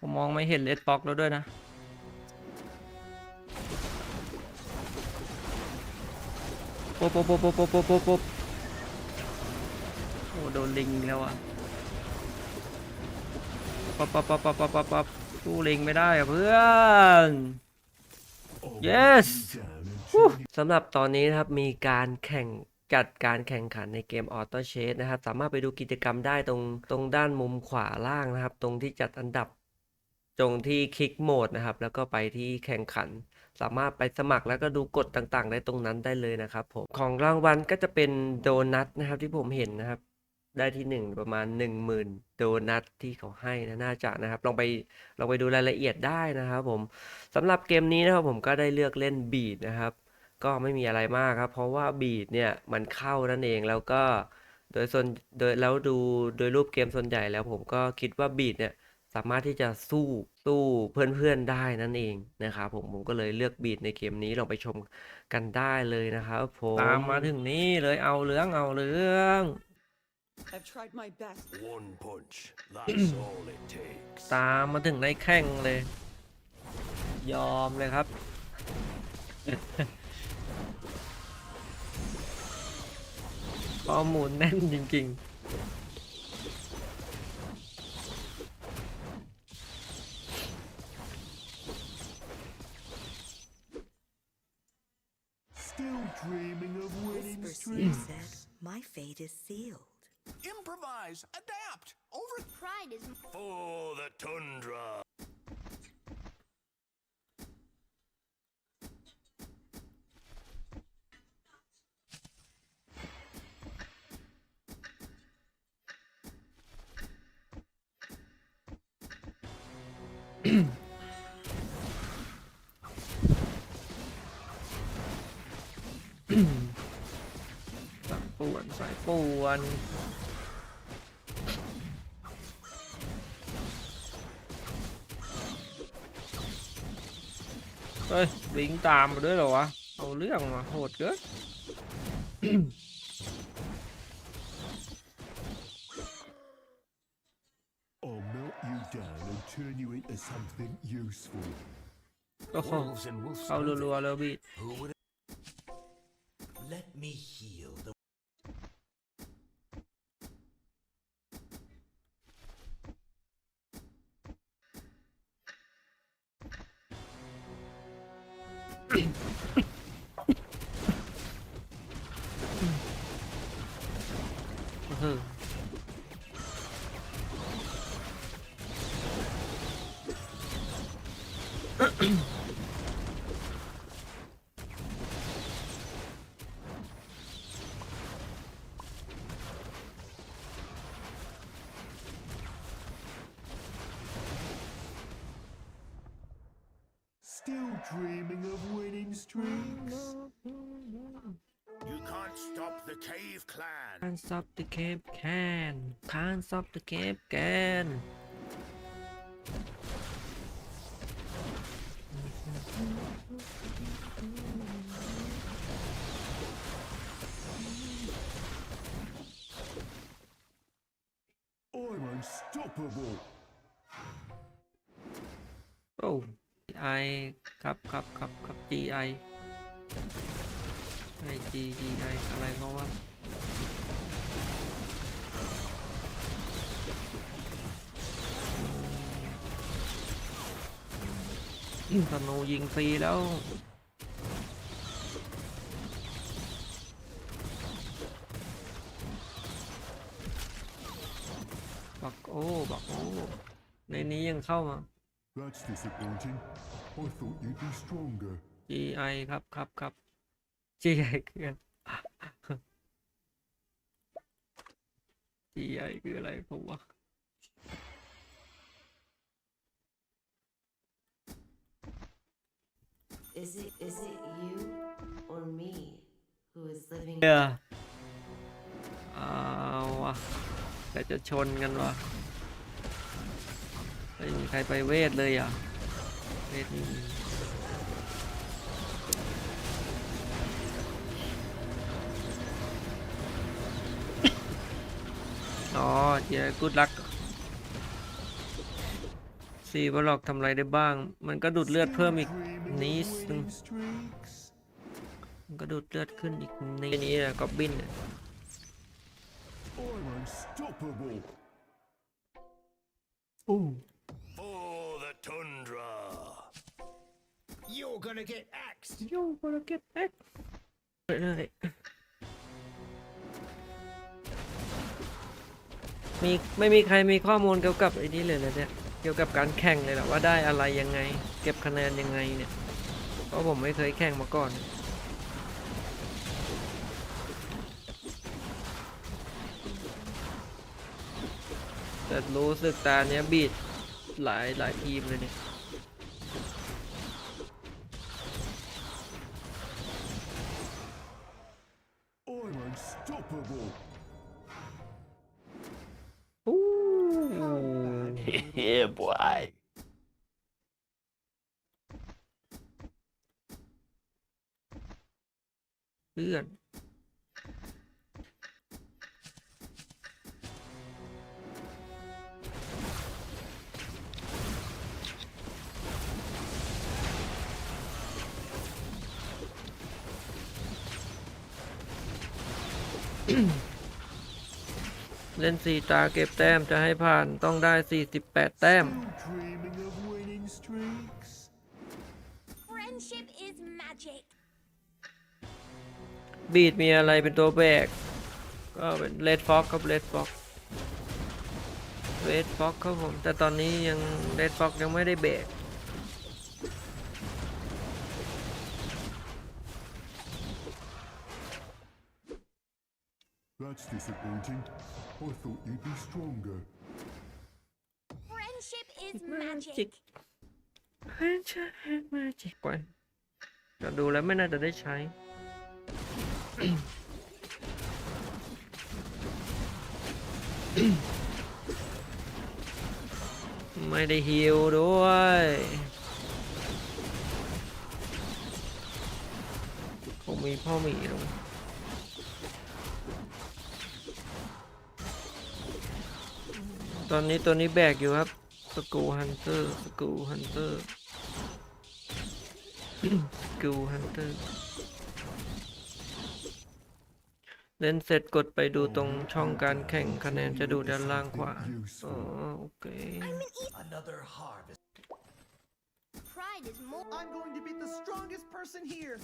เขามองไม่เห็นเลดบ็อกแล้วด้วยนะปุ๊บปุ๊บปุ๊บปุ๊บปุ๊บปุ๊บปุ๊บโอ้โดนลิงแล้วอะปั๊บปั๊บปั๊บปั๊บปั๊บปั๊บปับสู้ลิงไม่ได้อะเพื่อน yes สำหรับตอนนี้นะครับมีการแข่งจัดการแข่งขันในเกม Auto Chase นะครับ สามารถไปดูกิจกรรมได้ตรงตรงด้านมุมขวาล่างนะครับ ตรงที่จัดอันดับ ตรงที่คลิกโหมดนะครับ แล้วก็ไปที่แข่งขัน สามารถไปสมัครแล้วก็ดูกฎต่างๆ ได้ตรงนั้นได้เลยนะครับผมของรางวัลก็จะเป็นโดนัทนะครับที่ผมเห็นนะครับ ได้ที่หนึ่งประมาณหนึ่งหมื่นโดนัทที่เขาให้นะน่าจะนะครับลองไปลองไปดูรายละเอียดได้นะครับผมสำหรับเกมนี้นะครับผมก็ได้เลือกเล่นบีดนะครับก็ไม่มีอะไรมากครับ เพราะว่าบีดเนี่ยมันเข้านั่นเองแล้วก็โดยส่วนโดยแล้วดูโดยรูปเกมส่วนใหญ่แล้วผมก็คิดว่าบีดเนี่ยสามารถที่จะสู้ สู้เพื่อนๆได้นั่นเองนะครับผมผมก็เลยเลือกบีดในเกมนี้ลองไปชมกันได้เลยนะครับผมตามมาถึงนี่เลยเอาเรื่องเอาเรื่อง I've tried my best. One punch. That's all it takes. ตามมาถึงในแข่งเลย ยอมเลยครับ ข้อมูลแน่นจริง Still dreaming of winning Whisper Seer streaks. said, My fate is sealed. Improvise, adapt, over Pride is for the tundra. ป่วนเฮ้ยลิงตามมาด้วยเหรอวะ เอาเรื่องมาโหดเกิน I'll melt you down and turn you into something useful. โอ้โห Wolves and wolf เข้ารัวๆแล้วพี่ Who would Let me heal the cave clan. Can't stop the cave can. Can't stop the cave can. I'm unstoppable. Oh, I cup cup cup cup D I. บครับครับ GI ไอ G GI อะไรเพราะว่าธนูยิงฟรีแล้วบักโอ้บักโอ้ในนี้ยังเข้ามา That's disappointing. I thought you'd be stronger. GI ครับครับครับ GI คืออะไร GI คืออะไรผมว่า Is it is it you or me who is living เดี๋ยวเอาวะแต่จะชนกันวะไม่มีใครไปเวทเลยอะเวทนี่ อ๋อเจียกุดลักสี่บล็อกทำอะไรได้บ้าง มันก็ดูดเลือดเพิ่มอีก Dreaming นิด of นึง winning streaks. มันก็ดูดเลือดขึ้นอีกนิดนี้นะก็บิน I'm unstoppable. Oh. For the tundra. You're gonna get axed. มีไม่มีใครมีข้อมูลเกี่ยวกับไอ้นี่เลยนะเนี่ยเกี่ยวกับการแข่งเลยหรอว่าได้อะไรยังไง เก็บคะแนนยังไงเนี่ยเพราะผมไม่เคยแข่งมาก่อนแต่รู้สึกตาเนี้ยบีดหลายหลายทีมเลยเนี่ย เพื่อนอืม เล่นสี่ตาเก็บแต้มจะให้ผ่านต้องได้ 48 แต้ม Still dreaming of winning streaks. Friendship is magic. บีดมีอะไรเป็นตัวแบก ก็เป็นเลดฟ็อกครับเลดฟ็อกเลดฟ็อกครับผม แต่ตอนนี้ยังเลดฟ็อกยังไม่ได้แบก That's disappointing. I thought you'd be stronger. Friendship is magic. เฮ้ยใช่มาจิกกว่าแต่ดูแล้วไม่น่าจะได้ใช้ ไม่ได้ฮิวด้วยผมมีพ่อหมีลง ตอนนี้ตัวนี้แบกอยู่ครับสกูฮันเตอร์สกูฮันเตอร์สกูฮันเตอร์เล่นเสร็จกดไปดูตรงช่องการแข่งคะแนนจะดูด้านล่างขวาอ๋อโอเค Another harvest. Pride is more. I'm going to be the strongest person here.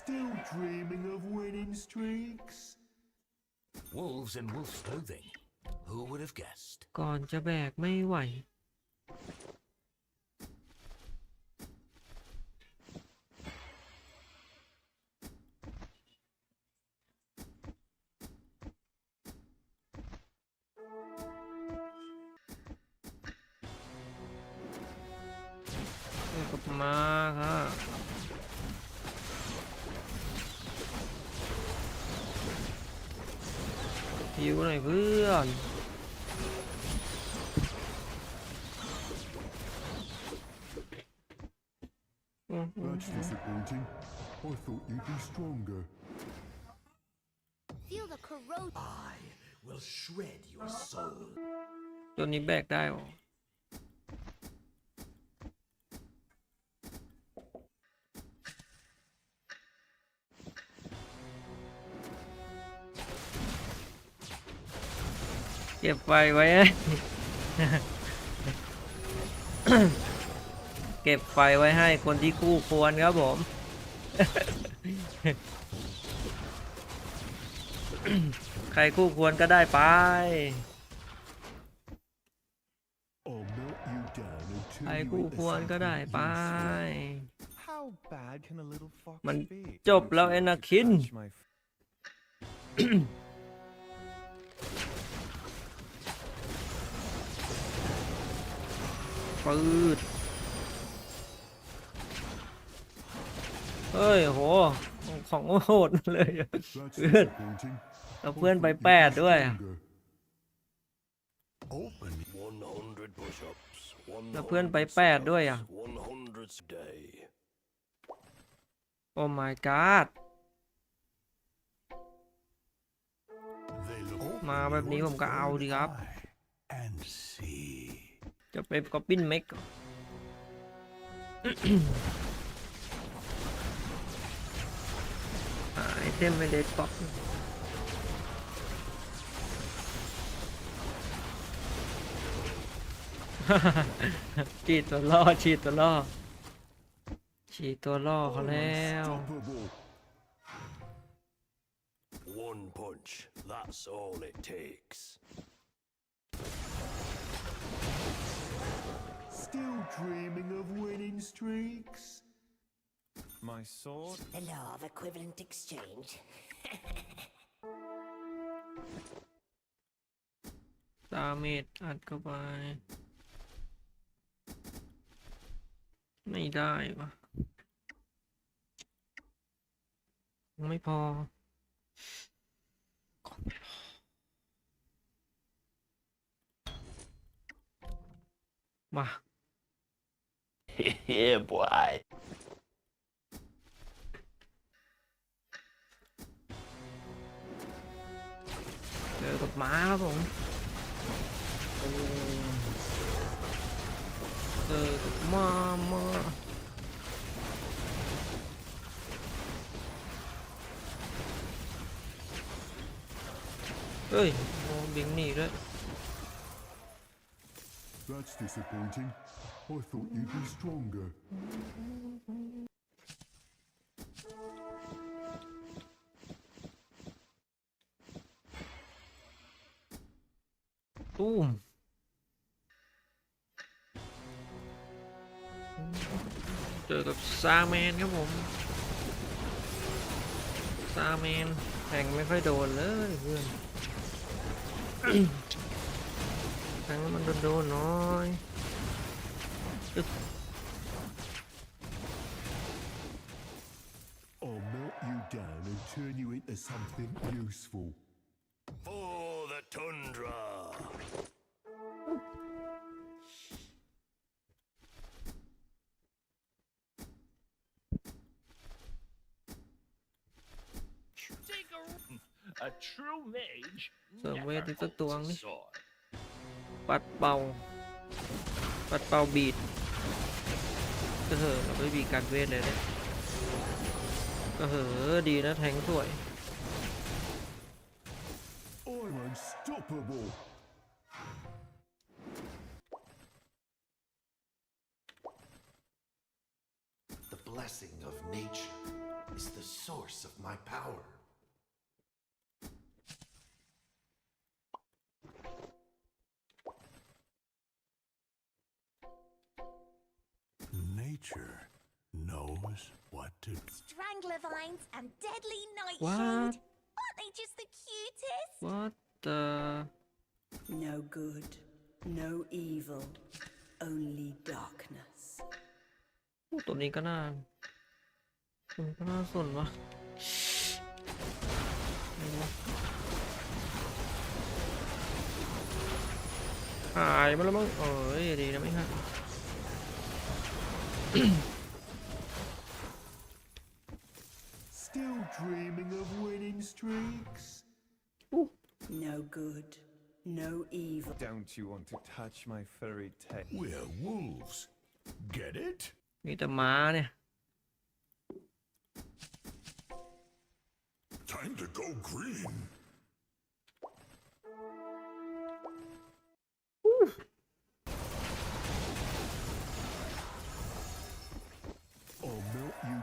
Still dreaming of winning streaks. Wolves in wolf's clothing. Who would have guessed? ก่อนจะแบกไม่ไหว That's disappointing. I thought you'd be stronger. Feel the corrosion. I will shred your soul. ตัวนี้แบกได้หรอ เก็บไฟไว้ เก็บไฟไว้ให้คนที่คู่ควรครับผม ใครคู่ควรก็ได้ไป I'll melt you down until ใคร you คู่ eat ควรก็ได้ไป How bad can a little fox มัน be? จบแล้วเอนาคิน Touch my f- ปืด เฮ้ยโห ของโหดเลยอะ That's Good. disappointing. เอาเพื่อนไปแปดด้วยอะ Open 100 push-ups. แล้วเพื่อนไปแปดด้วยอะ100 day. โอ้ my god They look มาแบบนี้ผมก็เอาดีครับ And see. จะเป็นก็ปิ้นเม็ก ไอเทมไม่ได้ป๊อกฉีดตัวล่อฉีดตัวล่อฉีดตัวล่อเขาแล้ว Unstoppable. One punch. That's all it takes. Still dreaming of winning streaks? My sword The law of equivalent exchange. ดาเมจอัดเข้าไป ไม่ได้วะยังไม่พอของไม่พอ มา yeah, boy. อกับม้าครับผมเจอกับม้ามาเฮ้ยโอ้บิงหนีด้วย That's disappointing. I thought you'd be stronger. ซาแมนครับผม ซาแมนแทงไม่ค่อยโดนเลยเพื่อนแทงให้มันโดนๆหน้อยอึ๊บ A true mage เสริมเวทอีกสักตัวนี่ sword. ปัดเป่า ปัดเป่าบีดก็เหอะเราไม่มีการเวทเลยเนี่ยก็เหอะดีนะแทงสวย Nature knows what to Strangler vines and deadly nightshade. What? Aren't they just the cutest? what the No good, no evil, only darkness. อู้ตัวนี้ก็น่าตัวนี้ก็น่าสนวะไหนวะหายมาแล้วมั้งเอ้ยดีนะไม่หาย Still dreaming of winning streaks? No good, no evil. Don't you want to touch my furry tail? We're wolves. Get it? มีแต่ม้าเนี่ย Time to go green.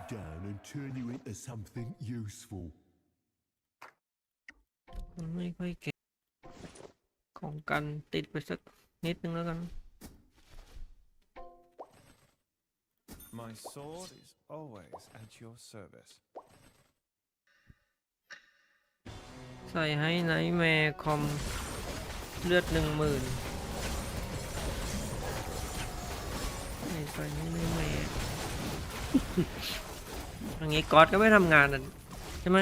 Down and turn you into something useful. มันไม่ค่อยเก่งของกันติดไปสักนิดนึงแล้วกัน My sword is always at your service. ใส่ให้ไนท์แมร์คอมเลือดหนึ่งหมื่นใส่ให้ไนท์แมร์ อย่างงี้ก๊อตก็ไม่ทำงานอะใช่ไหม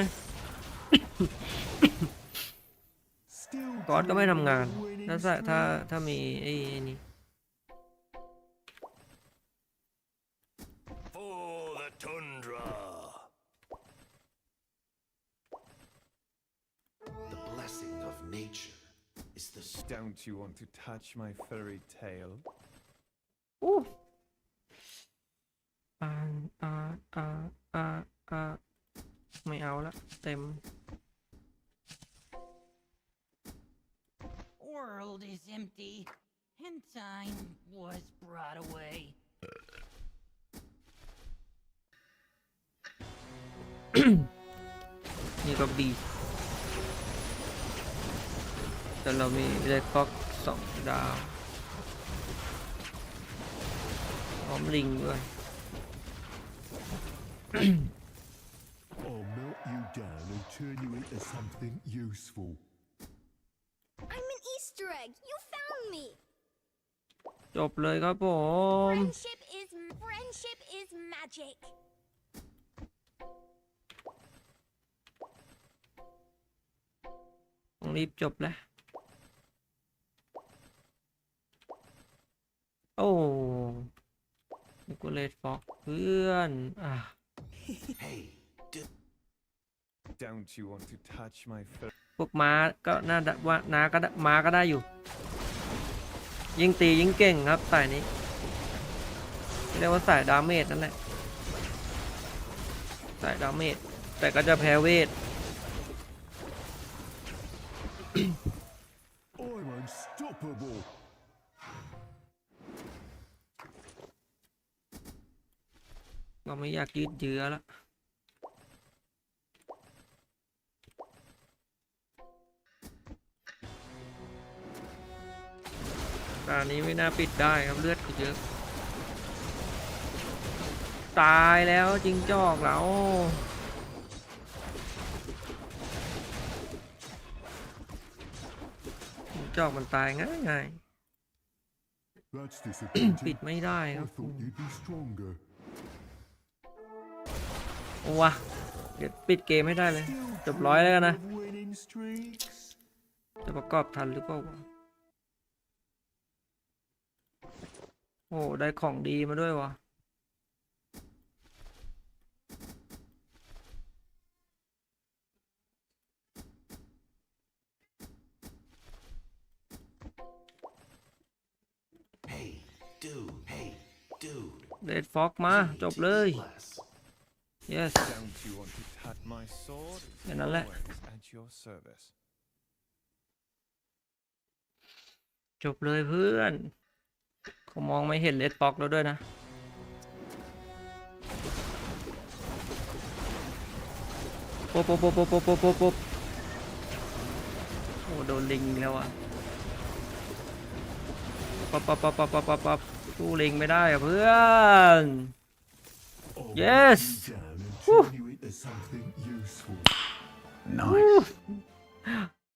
Still ก๊อตก็ไม่ทำงาน dreaming of winning ถ้าใส่ถ้า streaks? ถ้ามีไอ้นี่ For นี่ก็บีแต่เรามีเลดฟ็อกสองดาวพร้อมลิงด้วย I'll melt you down and turn you into something useful. I'm an Easter egg. You found me. จบเลยครับผม Friendship is friendship ต้องรีบจบแล้ว โอ้นี่กูเลดฟ็อกเพื่อน อะ Hey, do 'Don't you want to touch my furry พวกม้าก็น่าจะว่านาก็ได้ม้าก็ได้อยู่ ยิงตียิงเก่งครับสายนี้ เรียกว่าสายดาเมจนั่นแหละ สายดาเมจแต่ก็จะแพ้เวท เราไม่อยากยืดเยื้อแล้วตานี้ไม่น่าปิดได้ครับเลือดกูเยอะ ตายแล้วจริงจอกแล้วจิงจอกมันตายง่ายง่าย That's ๆปิด disappointing. ไม่ได้ค I รับ thought you'd be stronger. โอ้วะเดี๋ยวปิดเกมให้ได้เลย จบร้อยแล้วกันนะ Of winning streaks. จะประกอบทันหรือเปล่าวะโอ้ได้ของดีมาด้วยวะ hey, dude, hey, dude. เ d ดฟ็อกมา จบเลย Bless. Yes Don't you want to touch my sword? is แค่นั้นแหละ always at your service. จบเลยเพื่อนเขามองไม่เห็นเลดฟ็อกแล้วด้วยนะปุ๊บปุ๊บปุ๊บปุ๊บปุ๊บปุ๊บปุ๊บโอ้โดนลิงอีกแล้วอะปั๊บปั๊บปั๊บปั๊บปั๊บปั๊บปั๊บสู้ลิงไม่ได้อะเพื่อน I'll Yes. Whew. Nice.